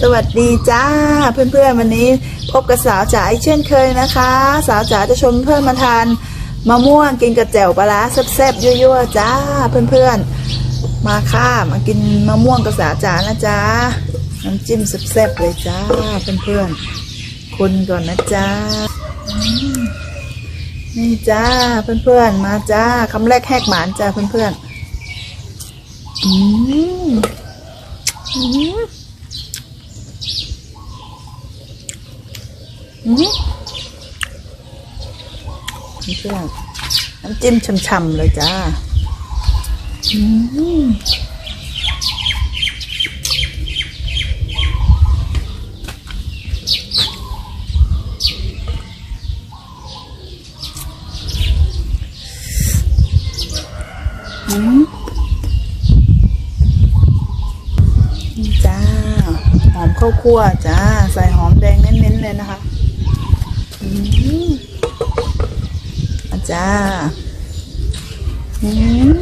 สวัสดีจ้า เพื่อนๆวันนี้พบกับสาวจ๋าอีกเช่นเคยนะคะ สาวจ๋าจะชวนเพื่อนมาทานมะม่วงกินกับแจ่วปลาร้าแซ่บๆยั่วๆจ้า เพื่อนๆ มาค่ะมากินมะม่วงกับสาวจ๋านะจ้าน้ำจิ้มแซ่บๆเลยจ้า เพื่อนๆคนก่อนนะจ้านี่จ้าเพื่อนๆมาจ้าคำแรกแหกหมานจ้าเพื่อนๆอืมอืม อืมนี่เพื่อนน้ำจิ้มช่ำๆเลยจ้า อืมอืมนี่จ้า หอมข้าวคั่วจ้า ใส่หอมแดงเน้นๆเลยนะคะ อาจ้าอืม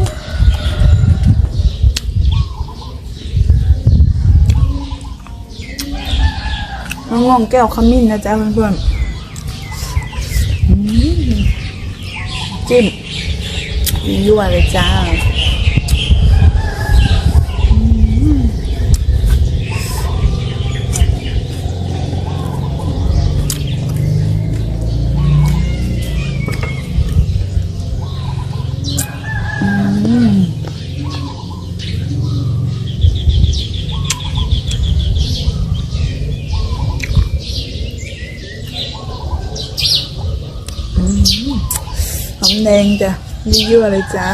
มะม่วงแก้วขมิ้นนะจ๊ะเพื่อนๆอืมจิ้มยั่วเลยจ้า หอมแดงจ้ะยั่วๆเลยจ้า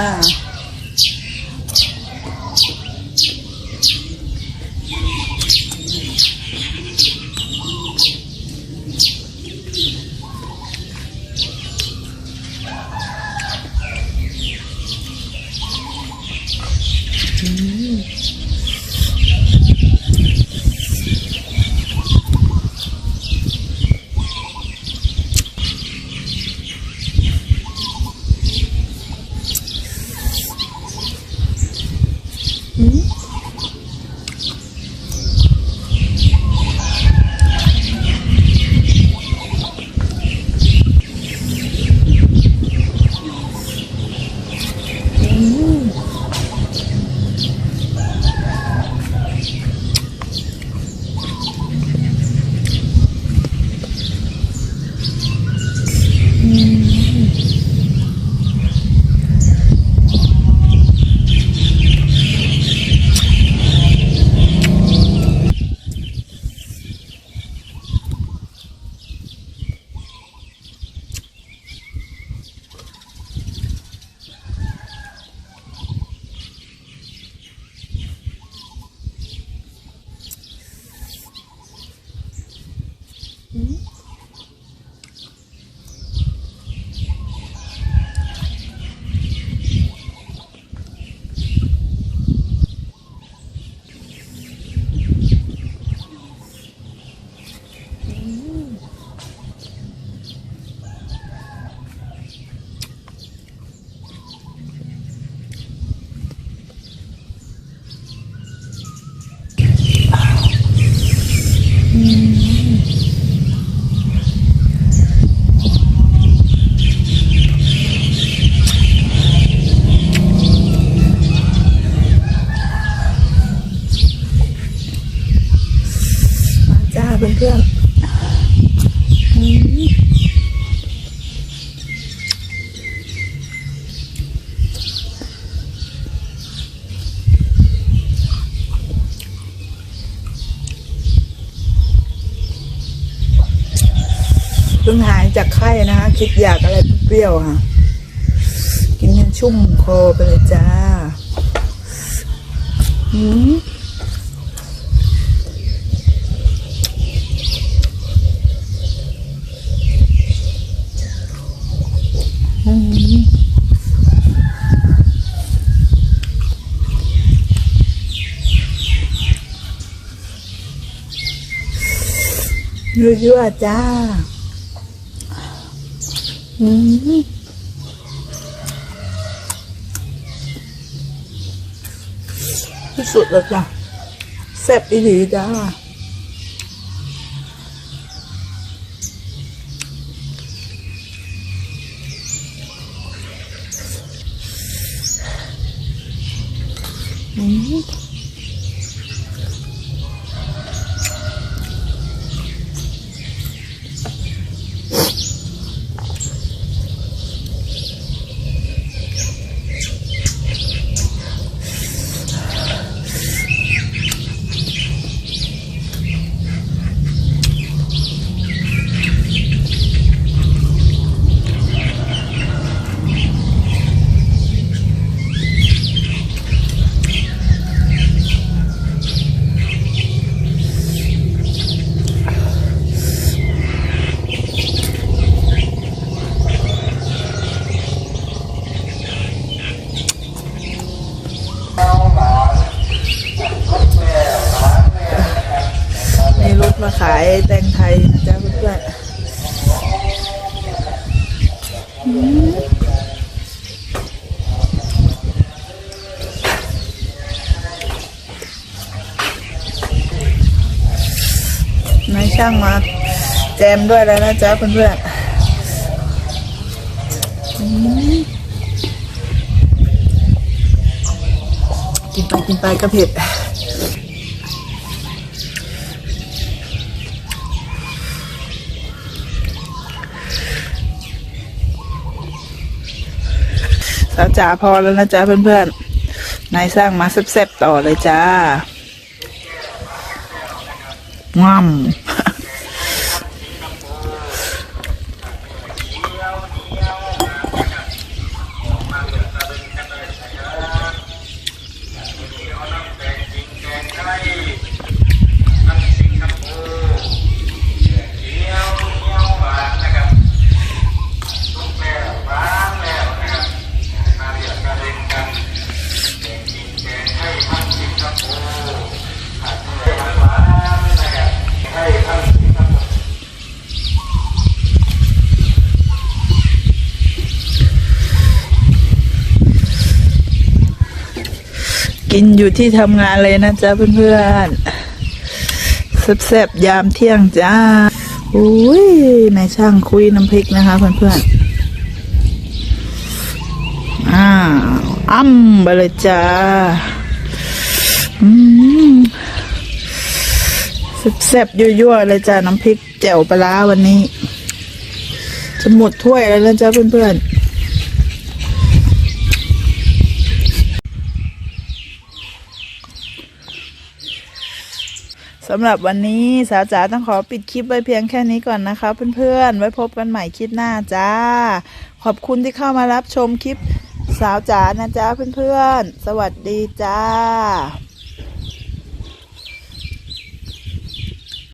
อืมอืม อืม มาจ้าเพื่อนๆอืมเพิ่งหายจากไข้นะคะ คิดอยากอะไรเปรี้ยวๆค่ะ กินให้ชุ่มคอไปเลยจ้าอืมอืมยั่วๆจ้า ที่สุดแล้วจ้ะแซ่บอีหลีจ้าอืมายแตงไทยนะจ๊ะเพื่อนๆอืมนายช่างมาแจมด้วยแล้วนะจ๊ะเพื่อนๆอืมกินไปกินไปก็เผ็ด้าจ๋าพอแล้วนะจ๊ะเพื่อนๆนายสร้างมาแซ่บๆต่อเลยจ้าง่ำ กินอยู่ที่ทำงานเลยนะจ๊ะเพื่อนๆแซ่บๆยามเที่ยงจ้าอุ้ยนายช่างคุยน้ำพริกนะคะเพื่อนๆอ้าวอ้ำไปเลยจ้าอืมแซ่บๆยั่วๆเลยจ้าน้ำพริกแจ่วปลาร้าวันนี้ จะหมดถ้วยแล้วนะจ๊ะเพื่อนๆ สำหรับวันนี้สาวจ๋าต้องขอปิดคลิปไว้เพียงแค่นี้ก่อนนะคะ เพื่อนๆ ไว้พบกันใหม่คลิปหน้าจ้า ขอบคุณที่เข้ามารับชมคลิปสาวจ๋านะจ๊ะเพื่อนๆ สวัสดีจ้า